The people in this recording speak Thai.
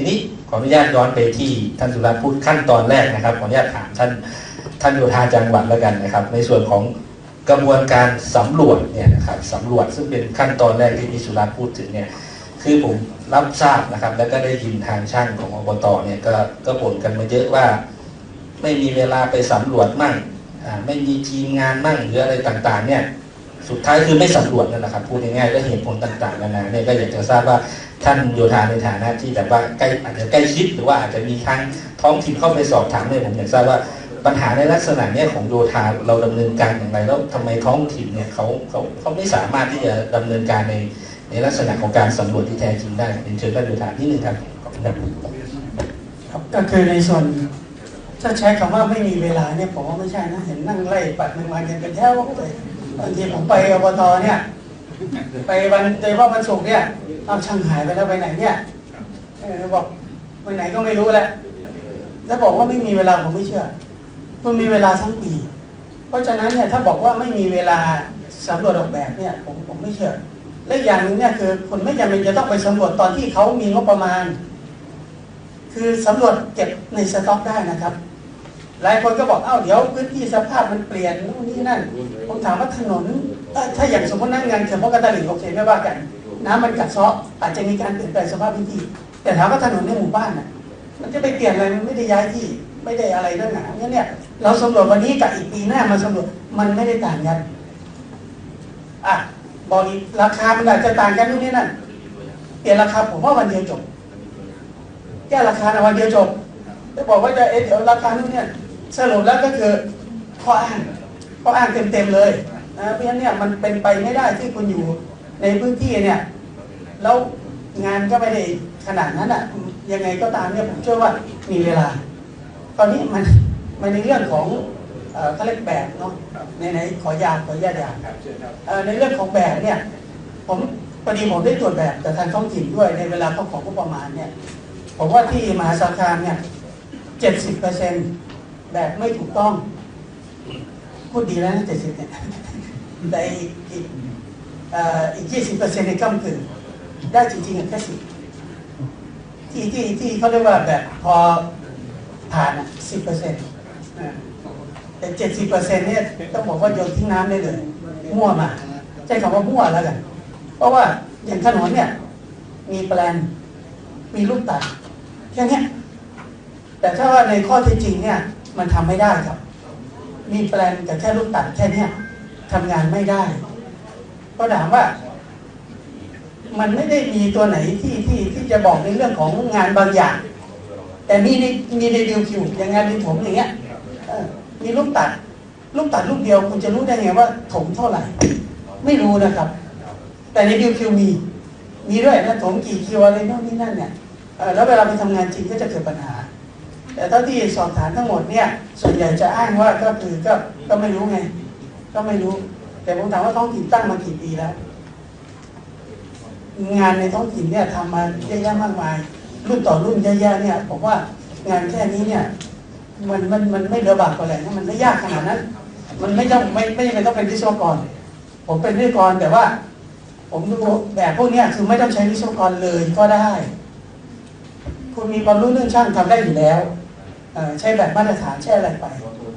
ทีนี้ขออนุญาตย้อนไปที่ท่านสุรัตน์พูดขั้นตอนแรกนะครับ ขออนุญาตถามท่านท่านโยธาจังหวัดแล้วกันนะครับ ในส่วนของกระบวนการสำรวจเนี่ยนะครับสำรวจซึ่งเป็นขั้นตอนแรกที่พี่สุรัตน์พูดถึงเนี่ยคือผมรับทราบนะครับ แล้วก็ได้ยินทางช่างของอบตเนี่ยก็ก็บ่นกันมาเยอะว่า ไม่มีเวลาไปสำรวจมั่งไม่มีทีมงานมั่งหรืออะไรต่างๆ เนี่ยสุดท้ายคือไม่สำรวจนั่นแหละครับพูดง่ายๆก็เหตุผลต่างๆนานาเนี่ยก็อยากจะทราบว่า ท่านโยธาในฐานะที่แบบว่าใกล้อาจจะใกล้ชิดหรือว่าอาจจะมีทางท้องถิ่นเข้าไปสอบถามเนี่ยผมอยากทราบว่าปัญหาในลักษณะนี้ของโยธาเราดำเนินการอย่างไร แล้วทำไมท้องถิ่นเนี่ยเขาเขาเขาไม่สามารถที่จะดำเนินการในในลักษณะของการสำรวจที่แท้จริงได้เป็นเชิญท่านโยธาที่หนึ่งครับครับก็คือในส่วนถ้าใช้คำว่าไม่มีเวลาเนี่ยผมว่าไม่ใช่นะเห็นนั่งไล่ปัดหนึ่งวันกันเป็นแถวเลยบางทีผมไปอบตเนี่ย ไปวันโดยเฉพาะวันศุกร์เนี่ยเอาช่างหายไปแล้วไปไหนเนี่ยเออบอกไปไหนก็ไม่รู้แหละถ้าบอกว่าไม่มีเวลาผมไม่เชื่อมันมีเวลาทั้งปี เพราะฉะนั้นเนี่ยถ้าบอกว่าไม่มีเวลาสำรวจออกแบบเนี่ยผมผมไม่เชื่อ และอย่างหนึ่งเนี่ยคือคนไม่จำเป็นจะต้องไปสำรวจตอนที่เขามีงบประมาณ คือสำรวจเก็บในสต็อกได้นะครับ หลายคนก็บอกเอ้าเดี๋ยวพื้นที่สภาพมันเปลี่ยนนู่นนี่นั่น ผมถามว่าถนน ถ้าอย่างสมมตินั่งงานเฉพาะกระตลิ่งโอเคไม่ว่ากัน น้ำมันกัดเซาะอาจจะมีการเปลี่ยนแปลงสภาพพื้นที่แต่ถามว่าถนนในหมู่บ้านน่ะมันจะไปเปลี่ยนอะไรมันไม่ได้ย้ายที่ไม่ได้อะไรเรื่องหนางั้นเนี่ยเราสำรวจวันนี้กับอีกปีหน้ามาสำรวจมันไม่ได้ต่างกันอะบอกอีกราคามันอาจจะต่างกันนู่นนี่นั่นเปลี่ยนราคาผมว่าวันเดียวจบ แก้ราคาในวันเดียวจบจะบอกว่าจะเอ๊ะเดี๋ยวราคานู่นเนี่ยสรุปแล้วก็คือข้ออ้างข้ออ้างเต็มๆเลย นะเพราะฉะนั้นเนี่ยมันเป็นไปไม่ได้ที่คุณอยู่ในพื้นที่เนี่ยแล้วงานก็ไม่ได้ขนาดนั้นอะยังไงก็ตามเนี่ยผมเชื่อว่ามีเวลา ตอนนี้มันมันในเรื่องของเอ่อเขาเรียกแบบเนาะในไหนๆขอยาขออนุญาตยาเอ่อในเรื่องของแบบเนี่ยผมพอดีผมได้ตรวจแบบแต่ทางท้องถิ่นด้วยในเวลาเขาของงบประมาณเนี่ยผมว่าที่มหาสารคามเนี่ยเจ็ดสิบเปอร์เซ็นแบบไม่ถูกต้อง พูดดีแล้วนะเจ็ดสิบเนี่ย แต่อีกอีกอีกยี่สิบเปอร์เซ็นต์ในก้ากึ่งได้จริงๆแค่สิบที่ที่ที่เขาเรียกว่าแบบพอผ่านสิบเปอร์เซ็นต์แต่เจ็ดสิบเปอร์เซ็นต์เนี่ยต้องบอกว่าโยนทิ้งน้ำได้เลยมั่วมาใช้คำว่ามั่วแล้วกัน เพราะว่าอย่างถนนเนี่ย มีแปลนมีลูกตัดแค่นี้แต่ถ้าว่าในข้อเท็จจริงเนี่ย มันทำไม่ได้ครับ มีแปลนกับแค่ลูกตัดแค่เนี้ย ทำงานไม่ได้ก็ถามว่า มันไม่ได้มีตัวไหนที่ที่ที่จะบอกในเรื่องของงานบางอย่าง แต่มีในมีในดิวคิวอย่างงานดินถมอย่างเงี้ยมีลูกตัด ลูกตัดลูกเดียวคุณจะรู้ได้ไงว่า ถมเท่าไหร่ ไม่รู้นะครับ แต่ในดิวคิวมี มีด้วยนะถมกี่คิวอะไรโน่นนี่นั่นเนี่ยแล้วเวลาไปทำงานจริงก็จะเกิดปัญหา แต่เท่าที่สอบถามทั้งหมดเนี่ย ส่วนใหญ่จะอ้างว่าก็คือก็ก็ไม่รู้ไง ก็ไม่รู้ แต่ผมถามว่าท้องถิ่นตั้งมากี่ปีแล้ว งานในท้องถิ่นเนี่ยทำมาเยอะแยะมากมาย รุ่นต่อรุ่นเยอะแยะเนี่ยผมว่างานแค่นี้เนี่ยมันมันมันไม่เดือบากกว่าและนะมันไม่ยากขนาดนั้น มันไม่ต้องไม่ไม่จำเป็นต้องเป็นวิศวกร ผมเป็นวิศวกรแต่ว่า ผมดูแบบพวกเนี้ยคือไม่ต้องใช้วิศวกรเลยก็ได้ คุณมีความรู้เรื่องช่างทำได้อยู่แล้วใช้แบบมาตรฐานใช้อะไรไป